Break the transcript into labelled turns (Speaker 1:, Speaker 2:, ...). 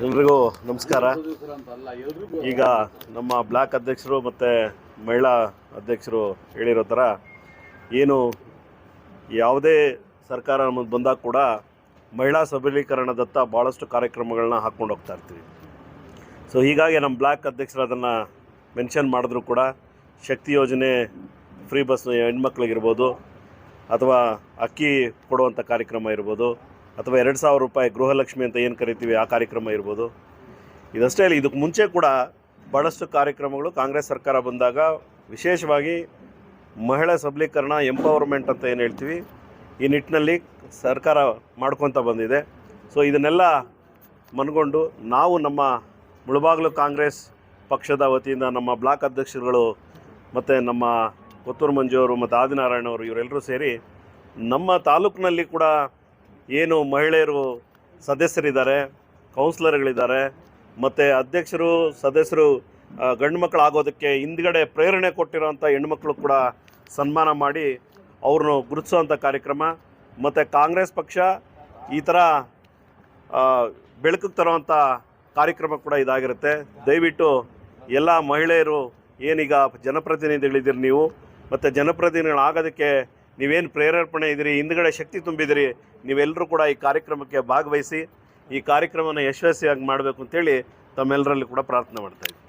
Speaker 1: ಎಲ್ರಿಗೂ ನಮಸ್ಕಾರ. ಈಗ ನಮ್ಮ ಬ್ಲಾಕ್ ಅಧ್ಯಕ್ಷರು ಮತ್ತು ಮಹಿಳಾ ಅಧ್ಯಕ್ಷರು ಹೇಳಿರೋ ಥರ ಏನು ಯಾವುದೇ ಸರ್ಕಾರ ನಮಗೆ ಬಂದಾಗ ಕೂಡ ಮಹಿಳಾ ಸಬಲೀಕರಣದತ್ತ ಭಾಳಷ್ಟು ಕಾರ್ಯಕ್ರಮಗಳನ್ನ ಹಾಕ್ಕೊಂಡು ಹೋಗ್ತಾ ಇರ್ತೀವಿ. ಸೊ ಹೀಗಾಗಿ ನಮ್ಮ ಬ್ಲಾಕ್ ಅಧ್ಯಕ್ಷರು ಅದನ್ನು ಮೆನ್ಷನ್ ಮಾಡಿದ್ರು ಕೂಡ ಶಕ್ತಿ ಯೋಜನೆ ಫ್ರೀ ಬಸ್ ಹೆಣ್ಮಕ್ಳಿಗಿರ್ಬೋದು ಅಥವಾ ಅಕ್ಕಿ ಕೊಡುವಂಥ ಕಾರ್ಯಕ್ರಮ ಇರ್ಬೋದು. ಅಥವಾ ಎರಡು ಸಾವಿರ ರೂಪಾಯಿ ಗೃಹಲಕ್ಷ್ಮಿ ಅಂತ ಏನು ಕರಿತೀವಿ, ಆ ಕಾರ್ಯಕ್ರಮ ಇರ್ಬೋದು. ಇದಷ್ಟೇ ಇಲ್ಲ ಇದಕ್ಕೆ ಮುಂಚೆ ಕೂಡ ಭಾಳಷ್ಟು ಕಾರ್ಯಕ್ರಮಗಳು ಕಾಂಗ್ರೆಸ್ ಸರ್ಕಾರ ಬಂದಾಗ ವಿಶೇಷವಾಗಿ ಮಹಿಳಾ ಸಬಲೀಕರಣ, ಎಂಪವರ್ಮೆಂಟ್ ಅಂತ ಏನು ಹೇಳ್ತೀವಿ, ಈ ನಿಟ್ಟಿನಲ್ಲಿ ಸರ್ಕಾರ ಮಾಡ್ಕೊತ ಬಂದಿದೆ. ಸೊ ಇದನ್ನೆಲ್ಲ ಮನಗೊಂಡು ನಾವು ನಮ್ಮ ಮುಳಬಾಗಲು ಕಾಂಗ್ರೆಸ್ ಪಕ್ಷದ ವತಿಯಿಂದ ನಮ್ಮ ಬ್ಲಾಕ್ ಅಧ್ಯಕ್ಷರುಗಳು ಮತ್ತು ನಮ್ಮ ಕೊತ್ತೂರು ಮಂಜು ಅವರು ಮತ್ತು ಆದಿನಾರಾಯಣ ಅವರು ಇವರೆಲ್ಲರೂ ಸೇರಿ ನಮ್ಮ ತಾಲೂಕಿನಲ್ಲಿ ಕೂಡ ಏನು ಮಹಿಳೆಯರು ಸದಸ್ಯರಿದ್ದಾರೆ ಕೌನ್ಸಿಲರ್ಗಳಿದ್ದಾರೆ ಮತ್ತು ಅಧ್ಯಕ್ಷರು, ಸದಸ್ಯರು ಗಂಡು ಮಕ್ಕಳಾಗೋದಕ್ಕೆ ಹಿಂದ್ಗಡೆ ಪ್ರೇರಣೆ ಕೊಟ್ಟಿರೋಂಥ ಹೆಣ್ಮಕ್ಳು ಕೂಡ ಸನ್ಮಾನ ಮಾಡಿ ಅವ್ರನ್ನು ಗುರುತಿಸುವಂಥ ಕಾರ್ಯಕ್ರಮ. ಮತ್ತು ಕಾಂಗ್ರೆಸ್ ಪಕ್ಷ ಈ ಥರ ಬೆಳಕಿಗೆ ತರುವಂಥ ಕಾರ್ಯಕ್ರಮ ಕೂಡ ಇದಾಗಿರುತ್ತೆ. ದಯವಿಟ್ಟು ಎಲ್ಲ ಮಹಿಳೆಯರು ಏನೀಗ ಜನಪ್ರತಿನಿಧಿಗಳಿದ್ದೀರಿ ನೀವು, ಮತ್ತು ಜನಪ್ರತಿನಿಧಿಗಳಾಗೋದಕ್ಕೆ ನೀವೇನು ಪ್ರೇರೇಪಣೆ ಇದ್ದೀರಿ, ಹಿಂದ್ಗಡೆ ಶಕ್ತಿ ತುಂಬಿದಿರಿ ನೀವೆಲ್ಲರೂ ಕೂಡ ಈ ಕಾರ್ಯಕ್ರಮಕ್ಕೆ ಭಾಗವಹಿಸಿ, ಈ ಕಾರ್ಯಕ್ರಮನ ಯಶಸ್ವಿಯಾಗಿ ಮಾಡಬೇಕು ಅಂತೇಳಿ ತಮ್ಮೆಲ್ಲರಲ್ಲಿ ಕೂಡ ಪ್ರಾರ್ಥನೆ ಮಾಡ್ತಾ